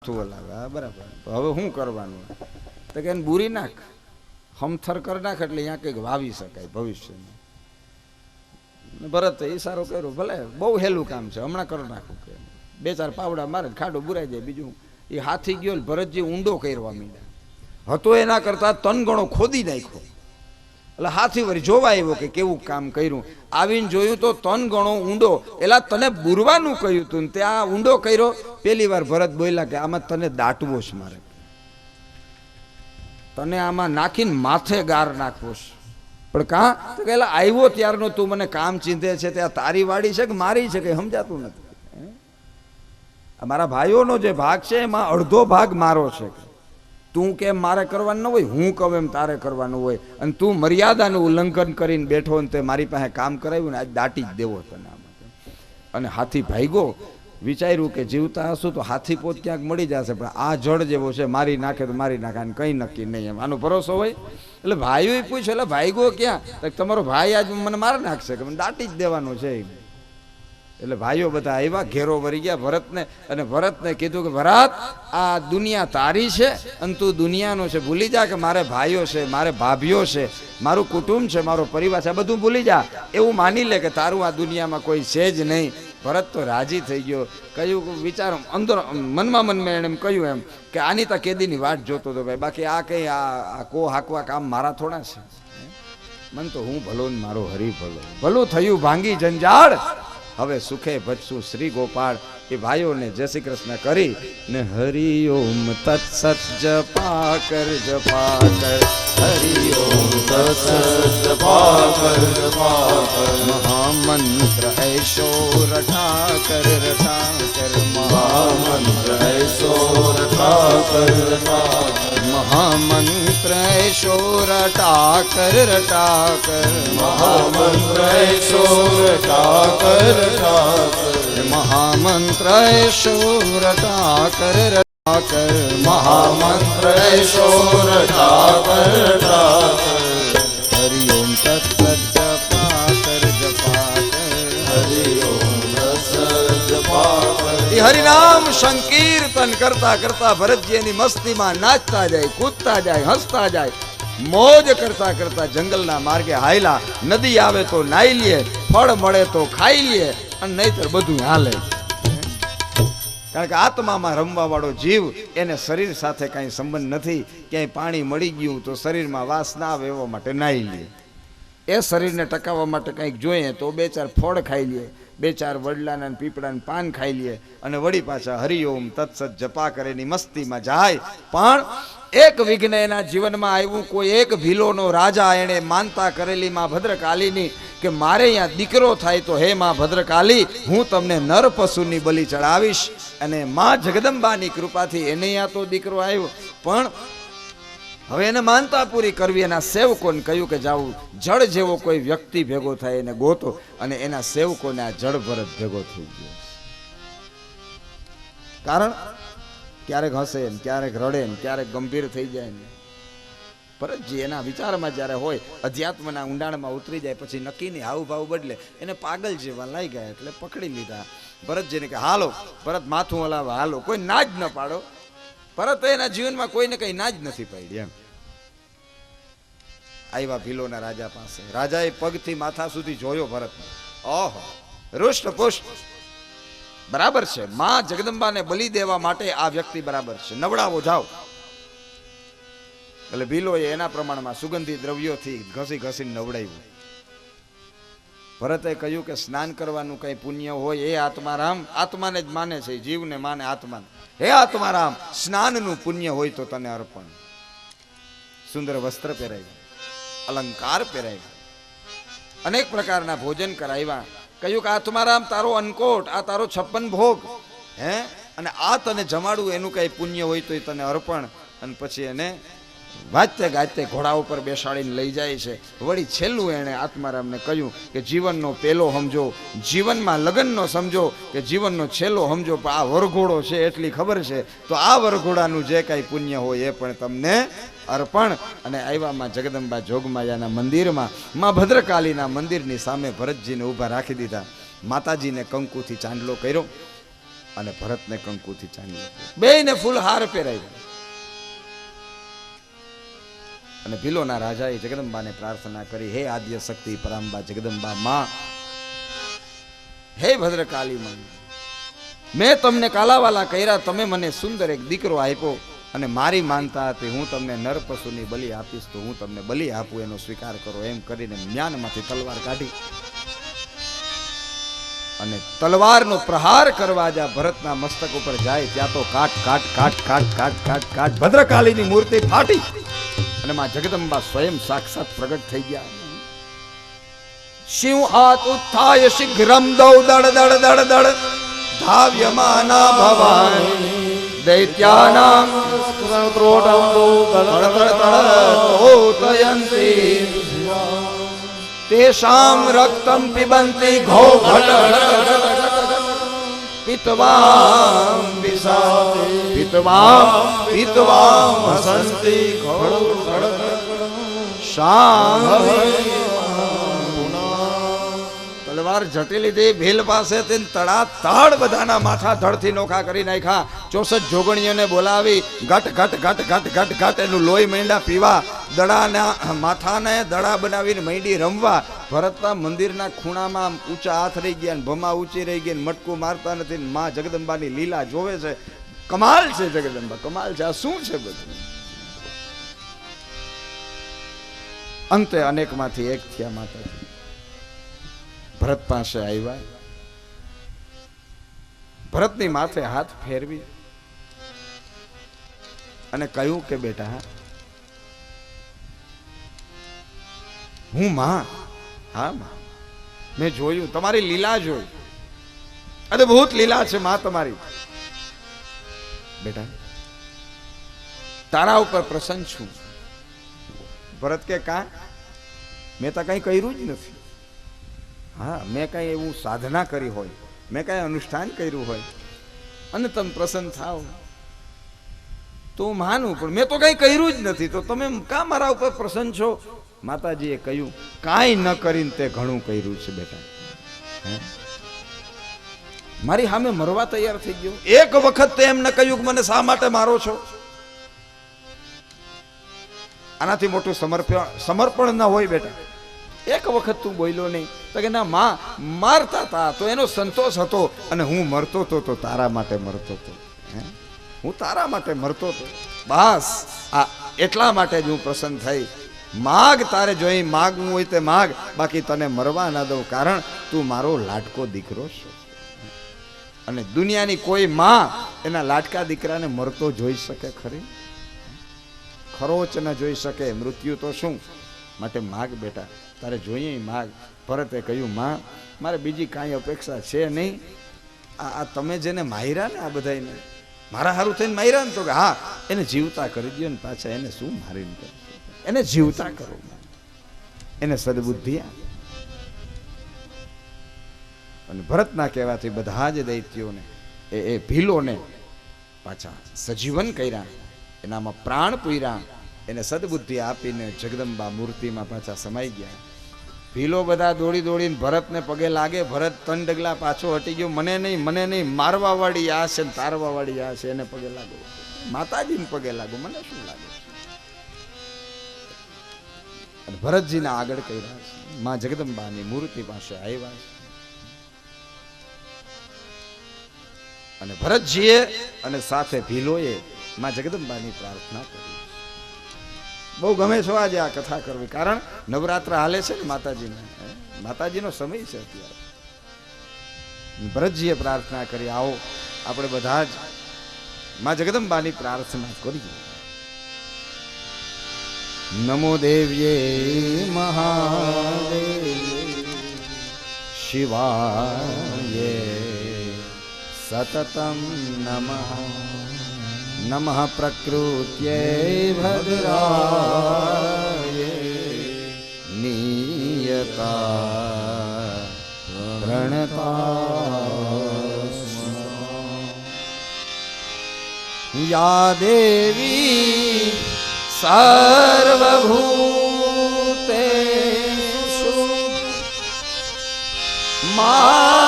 બરાબર. હવે શું કરવાનું? તો કે બુરી નાખ. હમથર કરી નાખ એટલે અહીંયા કંઈક વાવી શકાય ભવિષ્યમાં. ભરત એ સારું કર્યું. ભલે, બહુ હેલું કામ છે. હમણાં કરી નાખું કે બે ચાર પાવડા મારે ખાડું બુરાઈ જાય. બીજું એ હાથી ગયો ભરતજી ઊંડો કરવા માંડ્યા હતો એના કરતાં તન ગણો ખોદી નાખ્યો. એટલે હાથી વળી જોવા આવ્યો કે કેવું કામ કર્યું. આવીને જોયું તો તન ગણો ઊંડો. એલા તને બુરવાનું કહ્યું તું ને ત્યાં ઊંડો કર્યો. પેલી વાર ભરત બોલ્યા કે આમાં તને દાટવો છે મારે. તને આમાં નાખીને માથે ગાર નાખવો છે. પણ કાં? તો કે આવ્યો ત્યારનો તું મને કામ ચીંધે છે ત્યાં તારી વાડી છે કે મારી છે કે સમજાતું નથી? આ મારા ભાઈઓનો જે ભાગ છે એમાં અડધો ભાગ મારો છે. તું કેમ મારે કરવાનું ન હોય, હું કહું એમ તારે કરવાનું હોય. અને તું મર્યાદાનું ઉલ્લંઘન કરીને બેઠો ને તે મારી પાસે કામ કરાવ્યું ને આજ દાટી જ દેવો તને આમાં. અને હાથી ભાઈગો, વિચાર્યું કે જીવતા હશું તો હાથી પોત ક્યાંક મળી જશે, પણ આ જળ જેવો છે, મારી નાખે તો મારી નાખે અને કંઈ નક્કી નહીં એમ. આનો ભરોસો હોય? એટલે ભાઈઓએ પૂછે એટલે ભાઈગો ક્યાં? તમારો ભાઈ આજ મને મારી નાખશે, કે મને દાટી જ દેવાનો છે એમ. એટલે ભાઈઓ બધા આવ્યા ઘેરો વરી ગયા ભરતને અને ભરતને કીધું કે, ભરત, આ દુનિયા તારી છે અને તું દુનિયાનો છે. ભૂલી જા કે મારે ભાઈઓ છે, મારે ભાભીઓ છે, મારું કુટુંબ છે, મારો પરિવાર છે, આ બધું ભૂલી જા. એવું માની લે કે તારું આ દુનિયામાં કોઈ છે જ નહીં. ભરત તો રાજી થઈ ગયો. કહ્યું, વિચાર, અંદર મનમાં મનમાં એણે કહ્યું એમ કે આની તો કેદીની વાટ જોતો હતો ભાઈ. બાકી આ કંઈ આ કો હાકવા કામ મારા થોડા છે. મન તો હું ભલો ને મારો હરી ભલો ભલું થયું, ભાંગી જંજાળ. હવે સુખે ભજશું શ્રી ગોપાળ એ ભાઈઓને જય શ્રી કૃષ્ણ કરી ને હરિ ઓમ તત્સત જપા કર જપા કર હરિ ઓમ તત્સત જપા કર જપા કર મહામંત્ર ઐશો રઠા કર રઠા કર મહામંત્ર ઐશો રઠા કર રઠા કર મહામંત્ર શોર ટાકર ટાકર મહામંત્ર શોર ટાકર ટાકર મહામંત્ર શોર ટાકર ટાકર મહામંત્ર શોર ટાકર ટાકર હરિનામ સંકીર્તન કરતા કરતા ભરતજી એની મસ્તીમાં નાચતા જાય, કૂદતા જાય, હસતા જાય. મોજ કરતા કરતા જંગલના માર્ગે હાયલા. નદી આવે તો નાઈ લઈએ ફળ મળે તો ખાઈ લઈએ અને નહીતર બધું હાલે. કારણ કે આત્મામાં રમવા વાળો જીવ, એને શરીર સાથે કાંઈ સંબંધ નથી. ક્યાંય પાણી મળી ગયું તો શરીરમાં વાસ ના આવે એવા માટે નાઈ લે. એ શરીરને ટકાવવા માટે કંઈક જોઈએ તો બે ચાર ફળ ખાઈ લે. બે ચાર વડલાના પીપળાને પાન ખાઈ લે અને વળી પાછા હરિઓમ તત્સત જપા કરેની મસ્તીમાં જાય. પણ એક વિઘ્ન એના જીવનમાં આવ્યું, કોઈ એક ભીલોનો રાજા એણે માનતા કરેલી માં ભદ્રકાલીની કે મારે અહીંયા દીકરો થાય તો હે માં ભદ્રકાલી, હું તમને નર પશુની બલિ ચડાવીશ. અને માં જગદંબાની કૃપાથી એને અહીંયા તો દીકરો આવ્યો. પણ હવે એને માનતા પૂરી કરવી, એના સેવકોને કહ્યું કે જાઉં જળ જેવો કોઈ વ્યક્તિ ભેગો થાય એને ગોતો અને એના સેવકોને આ જળ ભરત ભેગો થઈ ગયો. કારણ ક્યારેક હસે ને ક્યારેક રડે ને ક્યારેક ગંભીર થઈ જાય ને. ભરતજી એના વિચારમાં જ્યારે હોય, અધ્યાત્મના ઊંડાણમાં ઉતરી જાય, પછી નક્કીની હાવભાવ બદલે, એને પાગલ જેવા લાઈ ગયા એટલે પકડી લીધા. ભરતજીને કે હાલો, ભરત માથું હલાવા, હાલો, કોઈ ના જ ન પાડો. ભરત એના જીવનમાં કોઈને કંઈ ના જ નથી પાડી એમ. આવ્યા ભીલોના રાજા પાસે. રાજાએ પગથી માથા સુધી જોયો ભરત ઓહો રુષ્ટ પુષ્ટ બરાબર છે, માં જગદંબાને બલિ દેવા માટે આ વ્યક્તિ બરાબર છે. નવડાવો, જાઓ. એટલે ભીલોએ એના પ્રમાણમાં સુગંધી દ્રવ્યોથી ઘસી ઘસીને નવડાવ્યું. ભરતે કહ્યું કે સ્નાન કરવાનું કઈ પુણ્ય હોય એ આત્મારામ, આત્માને જ માને છે, જીવને માને આત્માને. હે આત્મારામ, સ્નાનનું પુણ્ય હોય તો તને અર્પણ. સુંદર વસ્ત્ર પહેરાવ્યા. અલંકાર પહેરાવ્યા. અનેક પ્રકારના ભોજન કરાવ્યા. કહ્યું કે આ તમારા આમ તારો અન્નકોટ, આ તારો છપ્પન ભોગ. હે? અને આ તને જમાડું, એનું કઈ પુણ્ય હોય તો એ તને અર્પણ. અને પછી એને વાજતે ગાજતે ઘોડા ઉપર બેસાડીને લઈ જાય છે. વળી છેલ્લું એણે આત્મારામને કહ્યું કે જીવનનો પેલો સમજો, જીવનમાં લગ્નનો સમજો, કે જીવનનો છેલ્લો સમજો, પણ આ વરઘોડો છે એટલી ખબર છે. તો આ વરઘોડાનું જે કાંઈ પુણ્ય હોય એ પણ તમને અર્પણ. અને આવ્યામાં જગદંબા જોગમાયાના મંદિરમાં, માં ભદ્રકાલીના મંદિરની સામે ભરતજીને ઊભા રાખી દીધા. માતાજીને કંકુથી ચાંદલો કર્યો અને ભરતને કંકુથી ચાંદી ફૂલ હાર પહેરાવ્યા. અને ભીલોના રાજાએ જગદંબાને પ્રાર્થના કરી, હે આદ્ય શક્તિ પરાંબા જગદંબા માં હે ભદ્રકાલી માં મેં તમને કાલાવાલા કર્યા, તમે મને સુંદર એક દીકરો આપ્યો અને મારી માનતા હતી, હું તમને નર પશુની બલિ આપીશ તો હું તમને બલિ આપું, એનો સ્વીકાર કરો. એમ કરીને જ્ઞાનમાંથી તલવાર કાઢી અને તલવારનો પ્રહાર કરવા જ્યાં ભરતના મસ્તક ઉપર જાય, ત્યાં તો કાટ કાટ કાટ કાટ કાટ કાટ કાટ, ભદ્રકાલીની મૂર્તિ ફાટી. અને માં જગદંબા સ્વયં સાક્ષાત પ્રગટ થઈ ગયા. શિવ હાથ ઉત્થાય શીઘ્રમ દૌ દડ દડ દડ દડ ધાવ્યમાના ભવાની દૈત્યાનામ ત્રોટમ દો તડતડતડતોતયંતી તેષામ રક્તમ પિબંતી ઘો પિતવામ શામ તલવાર જટી લીધી ભીલ પાસે તડા તાડ બધાના માથા ધડથી નોખા કરી નાખ્યા ચોસઠ જોગણીઓને બોલાવી ઘટ ઘટ ઘટ ઘટ ઘટ ઘટ એનું લોહી મૈંડા પીવા દડાના માથાને દડા બનાવીને માંડી રમવા ભરતના મંદિરના ખૂણામાં ઊંચા હાથ રહી ગયા ને ભમા ઊંચી રહી ને મટકું મારતા નથી મા જગદંબાની લીલા જોવે છે. કમાલ છે જગદંબા, કમાલ છે. આ શું છે બધું? અંતે અનેકમાંથી એક થયા માતાજી. ભરત પાસે આવ્યા. ભરતની માથે હાથ ફેરવી અને કહ્યું કે, બેટા, હું માં હા, માં. જોયું, તમારી લીલા જોઈ. અદભુત લીલા છે, માં, તમારી. બેટા, તારા ઉપર પ્રસન્ન છું. ભરત કે, કા? મેં તો કઈ કર્યું જ નથી. હા, મેં કઈ એવું સાધના કરી હોય, મેં કઈ અનુષ્ઠાન કર્યું હોય, અને તમે પ્રસન્ન થાવ તો માનું, પણ મેં તો કઈ કર્યું જ નથી. તો તમે કા મારા ઉપર પ્રસન્ન છો? માતાજીએ કહ્યું, કાંઈ ન કરીને તે ઘણું કર્યું છે બેટા? મારી સામે મરવા તૈયાર થઈ ગયો. એક વખત તે એમ ન કહ્યું કે, મને શા માટે મારો છો? આનાથી મોટું સમર્પણ સમર્પણ ન હોય બેટા. એક વખત તું બોલ્યો નહીં. તો કે, ના, માં, મારતા હતા તો એનો સંતોષ હતો અને હું મરતો તો તો તારા માટે મરતો તો. હે? તારા માટે મરતો તો. બસ, આ એટલા માટે જ હું પ્રસન્ન થઈ. માગ, તારે જોઈ માગવું હોય તે માગ, બાકી તને મરવા ના દઉં, કારણ તું મારો લાટકો દીકરો છે. અને દુનિયાની કોઈ માં એના લાટકા દીકરાને મરતો જોઈ શકે ખરી? ખરોચ ન જોઈ શકે, મૃત્યુ તો શું? માટે માગ બેટા, તારે જોઈએ માગ. ભરતે કહ્યું, માં, મારે બીજી કાંઈ અપેક્ષા છે નહીં. આ તમે જેને માર્યા ને આ બધાને મારા હારું થઈને માર્યા ને તો કે હા, એને જીવતા કરી દો ને પાછા એને શું મારીને કરશો? એને જીવતા કરો. એને સદબુદ્ધિ અને ભરતના કહેવાથી બધા જ દૈત્યોને, એ એ ભીલોને પાછા સજીવન કર્યા. એનામાં પ્રાણ પૂર્યા. એને સદબુદ્ધિ આપીને જગદંબા મૂર્તિમાં પાછા સમાઈ ગયા. ભીલો બધા દોડી દોડીને ભરતને પગે લાગે. ભરત ત્રણ ડગલા પાછો હટી ગયો. મને નહીં મને નહીં મારવા વાળી આ છે ને તારવાવાળી આ છે. એને પગે લાગો માતાજીને પગે લાગો મને શું લાગે? અને ભરતજીને આગળ કર્યા છે. માં જગદંબાની મૂર્તિ પાસે આવ્યા છે. અને ભરતજીએ અને સાથે ભીલોએ માં જગદંબાની પ્રાર્થના કરી. બહુ ગમે છો આજે આ કથા કરવી. કારણ નવરાત્ર હાલે છે ને માતાજીને? માતાજીનો સમય છે અત્યારે. ભરતજીએ પ્રાર્થના કરી, આવો, આપણે બધા જ માં જગદંબાની પ્રાર્થના કરીએ. નમો દેવ્યે મહાદેવ શિવાય સતતમ નમઃ નમઃ પ્રકૃત્યે ભદ્રાય નિયતા પ્રણતા યા દેવી સર્વભૂતેષુ માતૃરૂપેણ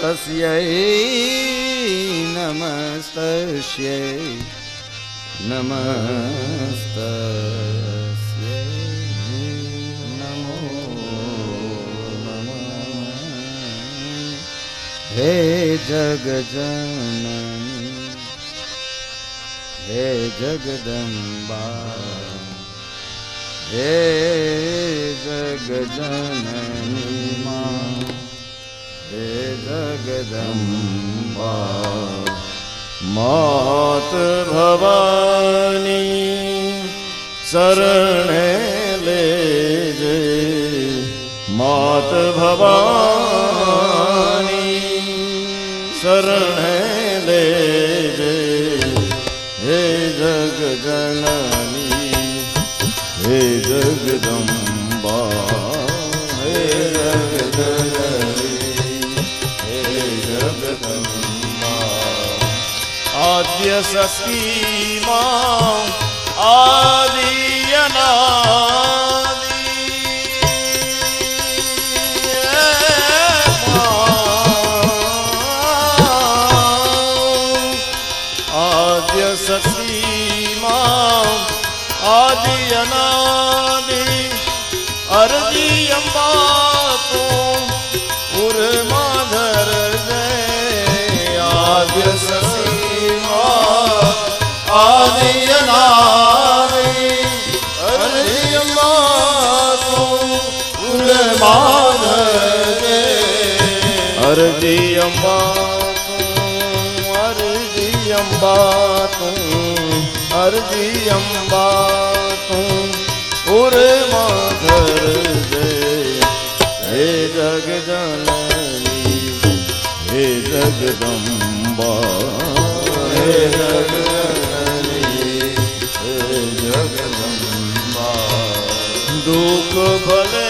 નમસ્તસ્ય નમસ્તસ્ય નમસ્ત હે જગજનની હે જગદંબા હે જગજનની મા હે જગદંબા માત ભવાની શરણે લેજે માત ભવાની શરણે લેજે હે જગજનની હે જગદંબા આદ્ય શક્તિમાં આદ્ય શક્તિમાં આદિ અનાદિ. અરજી ઉર્માધર રે અરજી અંબા અરજી અંબા તું અરજી અંબા તું ઉર માધર દે હે જગજનની હે જગદંબા હે જગજનની દુઃખ ભલે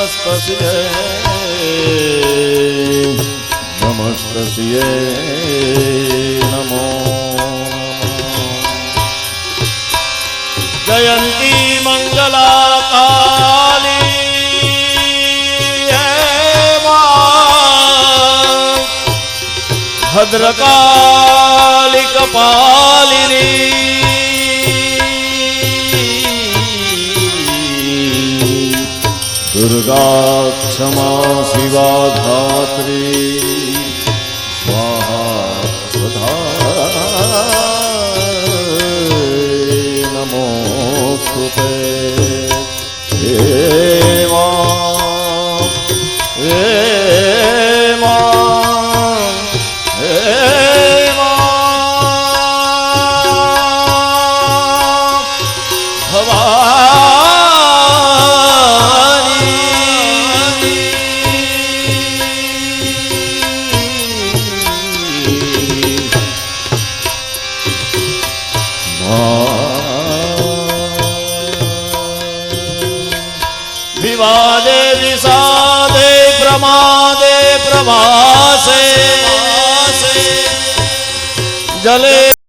નમસ્તસ્ય નમસ્તસ્ય નમો જયંતી મંગલા કાલી હે મા. દુર્ગા ક્ષમા શિવા ધાત્રી સ્વાહા નમો સ્તુતે હે મા હે